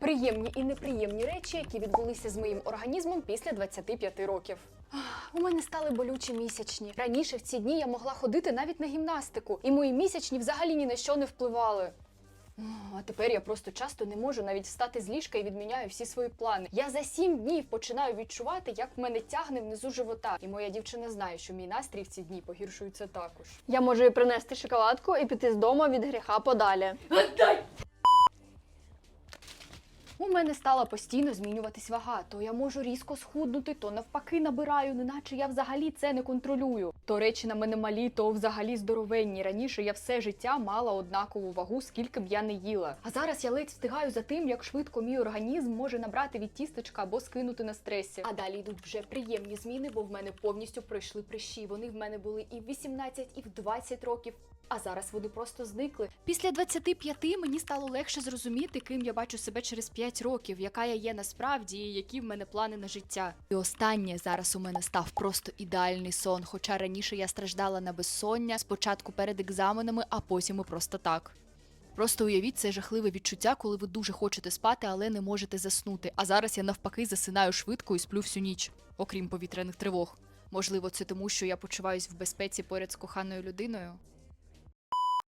Приємні і неприємні речі, які відбулися з моїм організмом після 25 років. У мене стали болючі місячні. Раніше в ці дні я могла ходити навіть на гімнастику, і мої місячні взагалі ні на що не впливали. А тепер я просто часто не можу навіть встати з ліжка і відміняю всі свої плани. Я за сім днів починаю відчувати, як в мене тягне внизу живота. І моя дівчина знає, що мій настрій в ці дні погіршується також. Я можу їй принести шоколадку і піти з дому від гріха подалі. У мене стала постійно змінюватись вага. То я можу різко схуднути, то навпаки набираю, неначе я взагалі це не контролюю. То речі на мене малі, то взагалі здоровенні. Раніше я все життя мала однакову вагу, скільки б я не їла. А зараз я ледь встигаю за тим, як швидко мій організм може набрати від тістечка або скинути на стресі. А далі йдуть вже приємні зміни, бо в мене повністю пройшли прищі. Вони в мене були і в 18, і в 20 років. А зараз вони просто зникли. Після 25 мені стало легше зрозуміти, ким я бачу себе через 5 років, яка я є насправді, і які в мене плани на життя. І останнє зараз у мене став просто ідеальний сон. Хоча раніше я страждала на безсоння спочатку перед екзаменами, а потім і просто так. Просто уявіть це жахливе відчуття, коли ви дуже хочете спати, але не можете заснути. А зараз я навпаки засинаю швидко і сплю всю ніч, окрім повітряних тривог. Можливо, це тому, що я почуваюсь в безпеці поряд з коханою людиною.